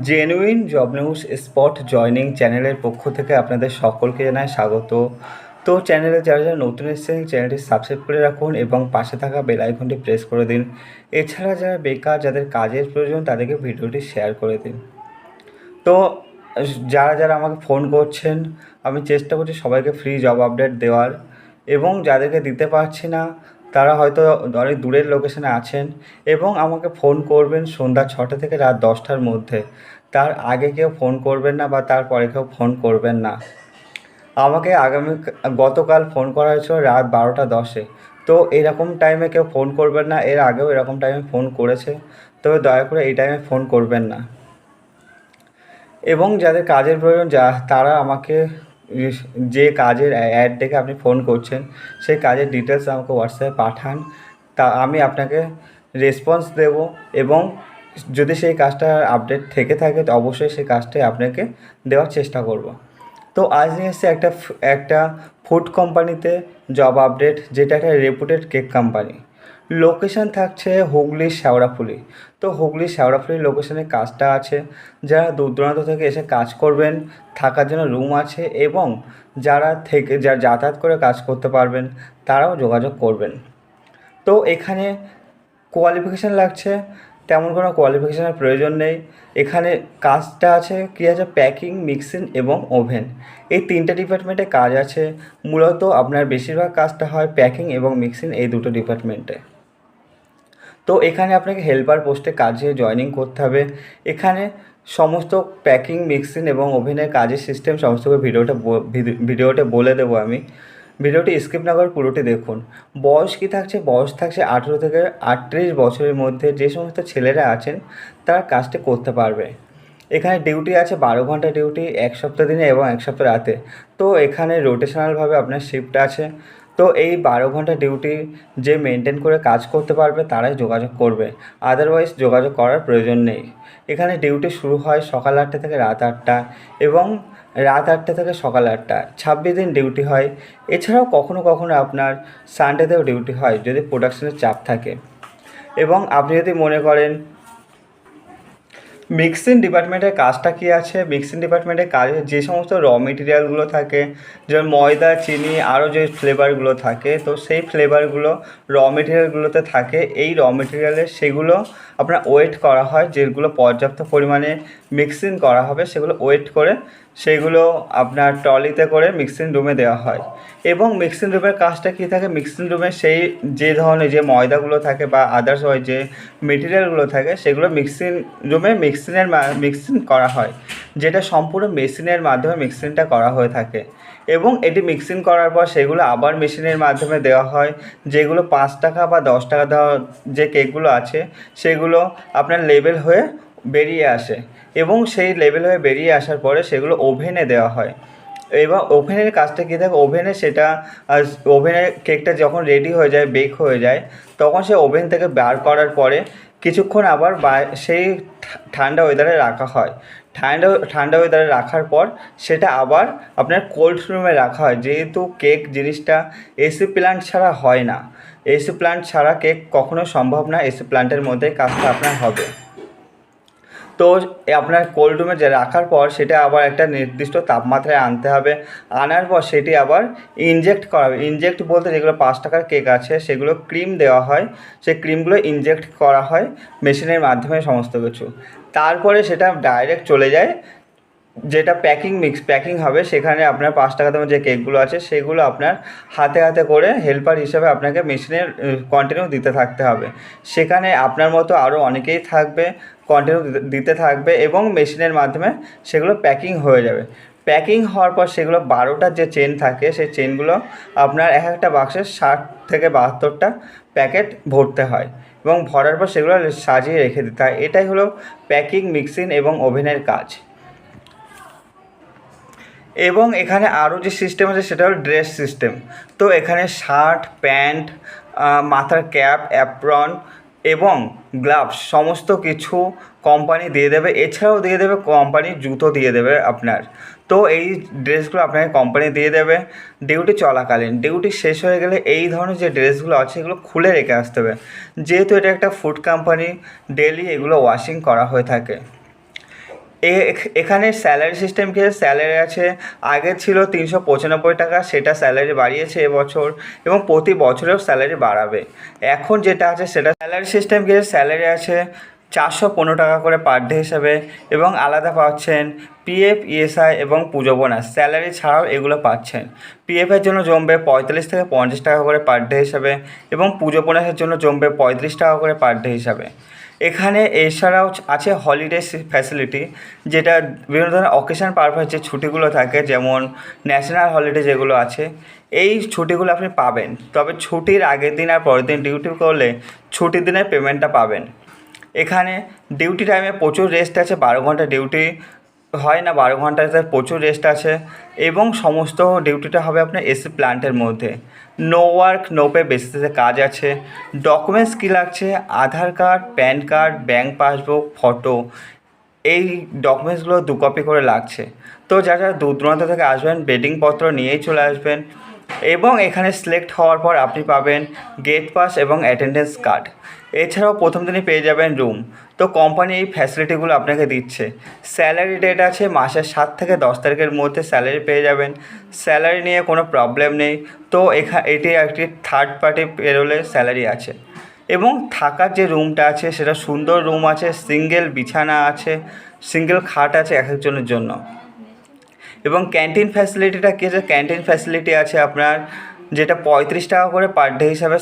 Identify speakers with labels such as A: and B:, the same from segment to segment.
A: Genuine job news spot joining চ্যানেলের পক্ষ থেকে আপনাদের সকলকে জানায় স্বাগত। তো চ্যানেলে যারা যারা নতুন এসেছেন, চ্যানেলটি সাবস্ক্রাইব করে রাখুন এবং পাশে থাকা বেল আইকনটি প্রেস করে দিন। এছাড়া যারা বেকার, যাদের কাজের প্রয়োজন, তাদেরকে ভিডিওটি শেয়ার করে দিন। তো যারা যারা আমাকে ফোন করছেন, আমি চেষ্টা করছি সবাইকে ফ্রি জব আপডেট দেওয়ার এবং যাদেরকে দিতে পারছি না তারা হয়তো অনেক দূরের লোকেশনে আছেন এবং আমাকে ফোন করবেন সন্ধ্যা ছটা থেকে রাত দশটার মধ্যে। তার আগে কেউ ফোন করবেন না বা তারপরে কেউ ফোন করবেন না। আমাকে আগামী গতকাল ফোন করা হয়েছিল রাত বারোটা দশে। তো এরকম টাইমে কেউ ফোন করবেন না, এর আগেও এরকম টাইমে ফোন করেছে। তবে দয়া করে এই টাইমে ফোন করবেন না। এবং যাদের কাজের প্রয়োজন, যা তারা আমাকে যে কাজের অ্যাড দেখে আপনি ফোন করছেন, সেই কাজের ডিটেলস আমাকে হোয়াটসঅ্যাপে পাঠান। তা আমি আপনাকে রেসপন্স দেব এবং যদি সেই কাজটা আপডেট থেকে থাকে, তো অবশ্যই সেই কাজটাই আপনাকে দেওয়ার চেষ্টা করব। তো আজ নিয়ে একটা একটা ফুড কোম্পানিতে জব আপডেট যেটা একটা রেপুটেড কেক কোম্পানি লোকেশন থাকছে হুগলি শেওড়াফুলি তো হুগলি শেওড়াফুলির লোকেশানে কাজটা আছে। যারা দূর দূরান্ত থেকে এসে কাজ করবেন, থাকার জন্য রুম আছে এবং যারা থেকে, যারা যাতায়াত করে কাজ করতে পারবেন, তারাও যোগাযোগ করবেন। তো এখানে কোয়ালিফিকেশান লাগছে। তেমন কোনো কোয়ালিফিকেশানের প্রয়োজন নেই। এখানে কাজটা আছে কী আছে? প্যাকিং মিক্সিং এবং ওভেন এই তিনটে ডিপার্টমেন্টে কাজ আছে। মূলত আপনার বেশিরভাগ কাজটা হয় প্যাকিং এবং মিক্সিং এই দুটো ডিপার্টমেন্টে তো এখানে আপনাকে হেল্পার পোস্টে কাজে জয়েনিং করতে হবে। এখানে সমস্ত প্যাকিং মিক্সিং এবং ওভেনের কাজের সিস্টেম সমস্ত ভিডিওটা ভিডি- ভিডিওতে বলে দেবো আমি। ভিডিওটি স্কিপ না করে পুরোটি দেখুন। বয়স কী থাকছে? বয়স থাকছে আঠেরো থেকে আটত্রিশ বছরের মধ্যে যে সমস্ত ছেলেরা আছেন, তারা কাজটি করতে পারবে। এখানে ডিউটি আছে বারো ঘণ্টা ডিউটি, এক সপ্তাহ দিনে এবং এক সপ্তাহ রাতে। তো এখানে রোটেশনালভাবে আপনার শিফট আছে। তো এই বারো ঘণ্টা ডিউটি যে মেনটেন করে কাজ করতে পারবে, তারাই যোগাযোগ করবে। আদারওয়াইজ যোগাযোগ করার প্রয়োজন নেই। এখানে ডিউটি শুরু হয় সকাল আটটা থেকে রাত আটটা এবং রাত আটটা থেকে সকাল আটটা। ছাব্বিশ দিন ডিউটি হয়। এছাড়াও কখনো কখনো আপনার সানডেতেও ডিউটি হয় যদি প্রোডাকশনের চাপ থাকে। এবং আপনি যদি মনে করেন মিক্সিং ডিপার্টমেন্টের কাজটা কী আছে? মিক্সিং ডিপার্টমেন্টের কাজে যে সমস্ত র মেটেরিয়ালগুলো থাকে, যেমন ময়দা, চিনি আরও যে ফ্লেভারগুলো থাকে, তো সেই ফ্লেভারগুলো র মেটেরিয়ালগুলোতে থাকে। এই র মেটেরিয়ালের সেগুলো আপনার ওয়েট করা হয়, যেগুলো পর্যাপ্ত পরিমাণে মিক্সিং করা হবে, সেগুলো ওয়েট করে সেগুলো আপনার ট্রলিতে করে মিক্সিং রুমে দেওয়া হয়। এবং মিক্সিং রুমের কাজটা কী থাকে? মিক্সিং রুমে সেই যে ধরনের যে ময়দাগুলো থাকে বা আদার্স হয়, যে মেটেরিয়ালগুলো থাকে, সেগুলো মিক্সিং রুমে মিক্সিংয়ের মিক্সিং করা হয়। যেটা সম্পূর্ণ মেশিনের মাধ্যমে মিক্সিংটা করা হয়ে থাকে। এবং এটি মিক্সিং করার পর সেগুলো আবার মেশিনের মাধ্যমে দেওয়া হয়। যেগুলো পাঁচ টাকা বা দশ টাকা দেওয়া যে কেকগুলো আছে, সেগুলো আপনার লেবেল হয়ে বেরিয়ে আসে এবং সেই লেভেল হয়ে বেরিয়ে আসার পরে সেগুলো ওভেনে দেওয়া হয়। এবং ওভেনের কাজটা কী থাকে? ওভেনে সেটা ওভেনের কেকটা যখন রেডি হয়ে যায় বেক হয়ে যায়, তখন সে ওভেন থেকে বার করার পরে কিছুক্ষণ আবার সেই ঠান্ডা ওয়েদারে রাখা হয়। ঠান্ডা ঠান্ডা ওয়েদারে রাখার পর সেটা আবার আপনার কোল্ড রুমে রাখা হয়। যেহেতু কেক জিনিসটা এসি প্ল্যান্ট ছাড়া হয় না। এসি প্ল্যান্ট ছাড়া কেক কখনো সম্ভব না। এসি প্ল্যান্টের মধ্যে কাজটা আপনার হবে। তো আপনার কোল্ড রুমে যে রাখার পর সেটা আবার একটা নির্দিষ্ট তাপমাত্রায় আনতে হবে। আনার পর সেটি আবার ইনজেক্ট করা হবে। ইনজেক্ট বলতে যেগুলো পাঁচ টাকার কেক আছে, সেগুলো ক্রিম দেওয়া হয়। সেই ক্রিমগুলো ইনজেক্ট করা হয় মেশিনের মাধ্যমে সমস্ত কিছু। তারপরে সেটা ডাইরেক্ট চলে যায়। যেটা প্যাকিং মিক্স প্যাকিং হবে, সেখানে আপনার পাঁচ টাকা দামের যে কেকগুলো আছে, সেগুলো আপনার হাতে হাতে করে হেল্পার হিসাবে আপনাকে মেশিনের কন্টিনিউ দিতে থাকতে হবে। সেখানে আপনার মতো আরও অনেকেই থাকবে কন্টিনিউ দিতে থাকবে এবং মেশিনের মাধ্যমে সেগুলো প্যাকিং হয়ে যাবে। প্যাকিং হওয়ার পর সেগুলো বারোটার যে চেন থাকে, সেই চেনগুলো আপনার এক একটা বাক্সে ষাট থেকে বাহাত্তরটা প্যাকেট ভরতে হয় এবং ভরার পর সেগুলো সাজিয়ে রেখে দিতে হয়। এটাই হলো প্যাকিং মিক্সিং এবং ওভেনের কাজ। এবং এখানে আরও যে সিস্টেম আছে সেটা হলো ড্রেস সিস্টেম তো এখানে শার্ট প্যান্ট মাথার ক্যাপ অ্যাপ্রন এবং গ্লাভস সমস্ত কিছু কোম্পানি দিয়ে দেবে। এছাড়াও দিয়ে দেবে কোম্পানির জুতো দিয়ে দেবে আপনার। তো এই ড্রেসগুলো আপনাকে কোম্পানি দিয়ে দেবে। ডিউটি চলাকালীন। ডিউটি শেষ হয়ে গেলে এই ধরনের যে ড্রেসগুলো আছে, এগুলো খুলে রেখে আসতে হবে। যেহেতু এটা একটা ফুড কোম্পানি ডেলি এগুলো ওয়াশিং করা হয়ে থাকে। এখানে স্যালারি সিস্টেম কি স্যালারি আছে আগে ছিল তিনশো পঁচানব্বই টাকা, সেটা স্যালারি বাড়িয়েছে এবছর এবং প্রতি বছরেও স্যালারি বাড়াবে। এখন যেটা আছে সেটা স্যালারি সিস্টেম কি স্যালারি আছে চারশো পনেরো টাকা করে পার ডে হিসাবে এবং আলাদা পাচ্ছেন পিএফ ইএসআই এবং পুজো বোনাস স্যালারি ছাড়াও এগুলো পাচ্ছেন। পিএফের জন্য জমবে পঁয়তাল্লিশ থেকে পঞ্চাশ টাকা করে পার ডে হিসাবে এবং পুজো বোনাসের জন্য জমবে পঁয়ত্রিশ টাকা করে পার ডে হিসাবে। এখানে এছাড়াও আছে হলিডে ফ্যাসিলিটি যেটা বিভিন্ন ধরনের অকেশান পারপাস যে ছুটিগুলো থাকে, যেমন ন্যাশনাল হলিডে যেগুলো আছে, এই ছুটিগুলো আপনি পাবেন। তবে ছুটির আগের দিন আর পরের দিন ডিউটি করলে ছুটির দিনের পেমেন্টটা পাবেন। এখানে ডিউটি টাইমে প্রচুর রেস্ট আছে, বারো ঘণ্টা ডিউটি হয় না, বারো ঘন্টাতে প্রচুর রেস্ট আছে এবং সমস্ত ডিউটিটা হবে আপনার এসি প্ল্যান্টের মধ্যে। নো ওয়ার্ক নো পে বেসিসে কাজ আছে। ডকুমেন্টস কী লাগছে? Aadhaar card PAN card bank passbook photo এই ডকুমেন্টসগুলো দু কপি করে লাগছে। তো যারা যারা দূর দূরান্ত থেকে আসবেন বেডিংপত্র নিয়েই চলে আসবেন এবং এখানে সিলেক্ট হওয়ার পর আপনি পাবেন গেট পাস এবং অ্যাটেন্ডেন্স কার্ড এছাড়াও প্রথম দিনই পেয়ে যাবেন রুম তো কোম্পানি এই ফ্যাসিলিটিগুলো আপনাকে দিচ্ছে। স্যালারি ডেট আছে মাসের সাত থেকে দশ তারিখের মধ্যে স্যালারি পেয়ে যাবেন। স্যালারি নিয়ে কোনো প্রবলেম নেই। তো এখা, এটি একটি থার্ড পার্টি পেরোলে স্যালারি আছে। এবং থাকার যে রুমটা আছে, সেটা সুন্দর রুম আছে সিঙ্গেল বিছানা আছে সিঙ্গেল খাট আছে এক একজনের জন্য। এবং ক্যান্টিন ফ্যাসিলিটিটা কী আছে? ক্যান্টিন ফ্যাসিলিটি আছে আপনার যেটা পঁয়ত্রিশ টাকা করে পার ডে হিসাবে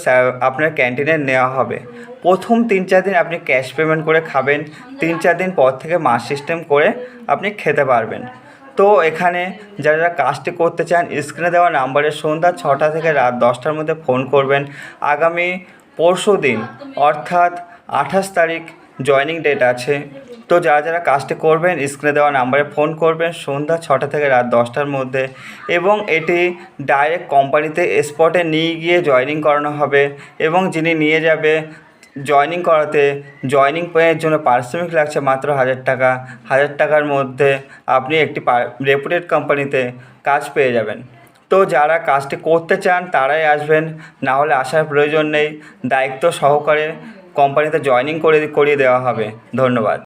A: আপনার ক্যান্টিনে নেওয়া হবে। প্রথম তিন চার দিন আপনি ক্যাশ পেমেন্ট করে খাবেন, তিন চার দিন পর থেকে মাস সিস্টেম করে আপনি খেতে পারবেন। তো এখানে যারা যারা কাজটি করতে চান স্ক্রিনে দেওয়া নাম্বারে সন্ধ্যা ছটা থেকে রাত দশটার মধ্যে ফোন করবেন। আগামী পরশু দিন, অর্থাৎ আঠাশ তারিখ জয়নিং ডেট আছে। তো যারা যারা কাজটি করবেন স্ক্রিনে দেওয়া নাম্বারে ফোন করবেন সন্ধ্যা ছটা থেকে রাত দশটার মধ্যে এবং এটি ডাইরেক্ট কোম্পানিতে স্পটে নিয়ে গিয়ে জয়নিং করানো হবে এবং যিনি নিয়ে যাবে জয়নিং করাতে জয়নিং পেয়ের জন্য পারিশ্রমিক লাগছে মাত্র হাজার টাকা। হাজার টাকার মধ্যে আপনি একটি রেপুটেড কোম্পানিতে কাজ পেয়ে যাবেন। তো যারা কাজটি করতে চান তারাই আসবেন, না হলে আসার প্রয়োজন নেই। দায়িত্ব সহকারে কোম্পানিতে জয়নিং করে, করিয়ে দেওয়া হবে। ধন্যবাদ।